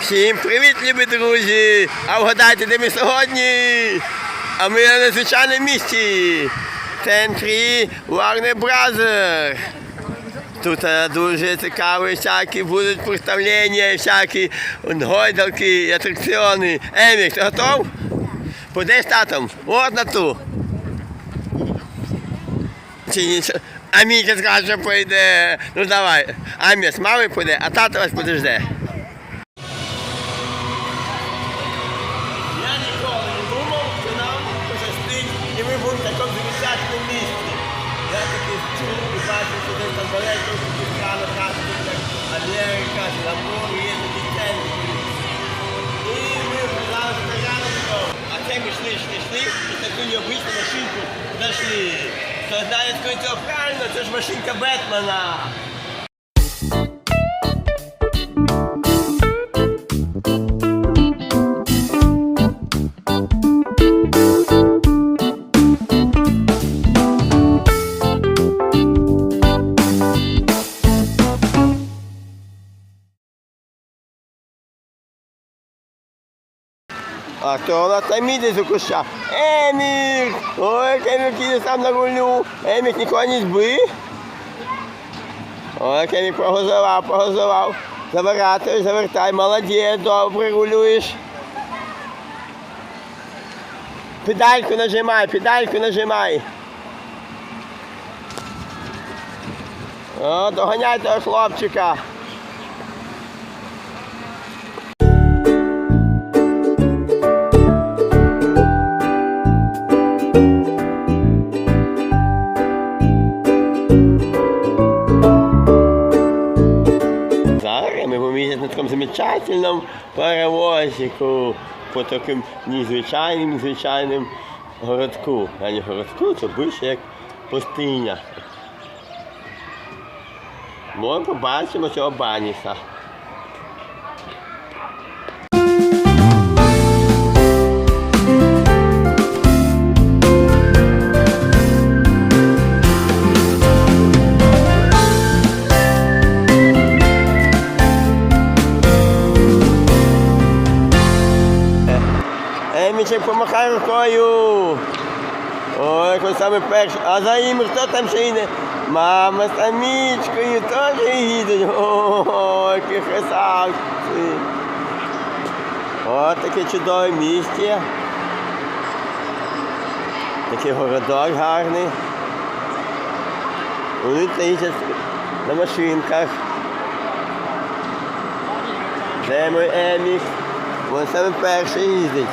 Всім привіт, любі друзі! А вгадайте, де ми сьогодні? А ми на надзвичайному місці. Центрі Warner Brothers. Тут е, дуже цікаві всякі будуть представлення, всякі гойдалки атракціони. Емік, ти готов? З татом? От на ту. Чи ні? А скаже, пойде. Ну давай. Амія з мамою пойде, а тато вас подожде. Америка, Сингапур, є такі центри. І ми рано такого. А це ми йшли, йшли, йшли, і таку необичну машинку знайшли. Хто я цього правильно, це ж машинка Бетмена. А то вона там іде за куща. Емік! Ой, Емік їде сам на рулю. Емік нікого не збив. Ой, Емік прогозував, прогозував. Заворачуєш, завертай, молодець, добре рулюєш. Педальку нажимай, педальку нажимай. О, доганяй того хлопчика. Зараз на такому замечательному перевозику, по таким незвичайним, звичайним городку. А не городку, це більше як пустиня. Ми побачимо цього баніса. Емічек помахай рукою. Ой, хто саме перший. А за ним хто там ще йде? Мама з Амічкою теж їдуть. Ой, які красавці. Ось таке чудове місце. Такий городок гарний. Вони їздять на машинках. Де мій Емік? Він саме перший їздить.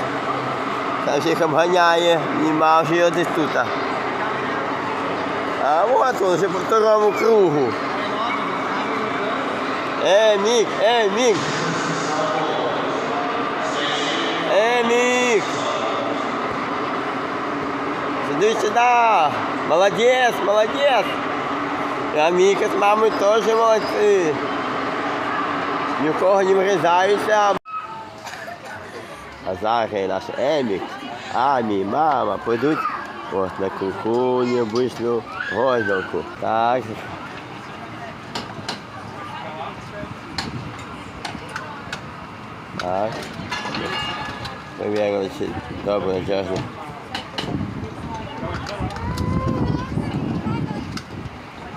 Там всіх обганяє, нема вже десь тут. А от він вже по второму кругу. Емік, Емік. Емік. Сиди сюди. Молодець, молодець. А Міка з мамою теж молодці. Ні в кого не врізаються. А зараз наш Емік, Амі, мама пойдуть от на кухню, обичну гойдалку. Так. Так. Перевірили, чи добре надіжно.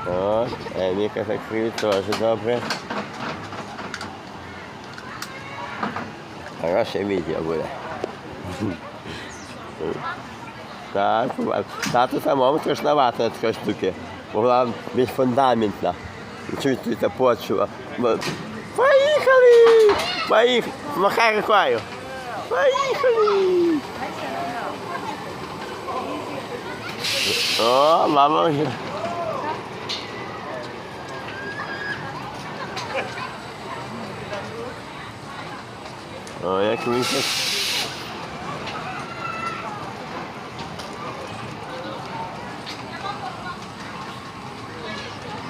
От, Еміка закрив теж добре. Хороше відео буде. Так, тату самому страшновато на такої штуки. Була більш фундаментна. Чувствується почва. Поїхали! Поїхали! Махай рукою. Поїхали! О, мама вже. О, як місяць.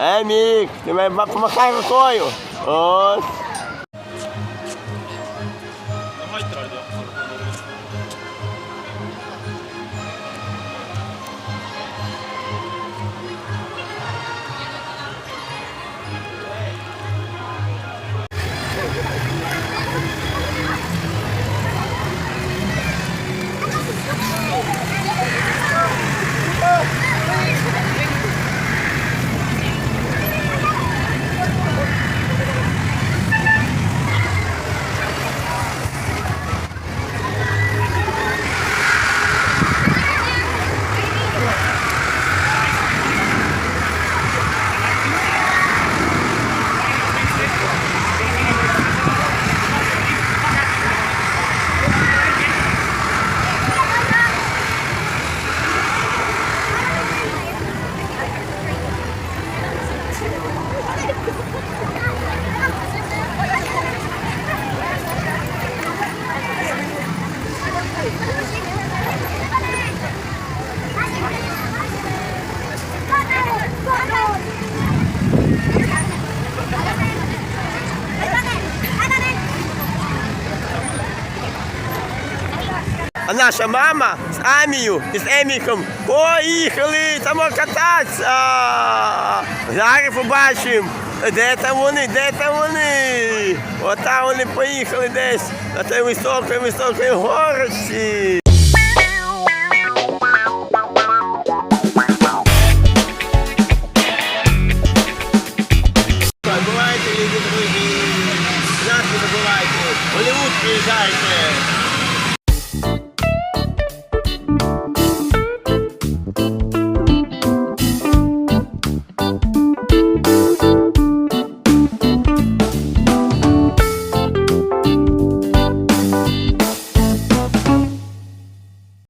Емік, ти мене ба- помахай рукою. Ось. А наша мама з Амією і з Еміком поїхали там кататися. Зараз побачимо. Де там вони, де там вони? Отам вони поїхали десь на той високій високій горочці.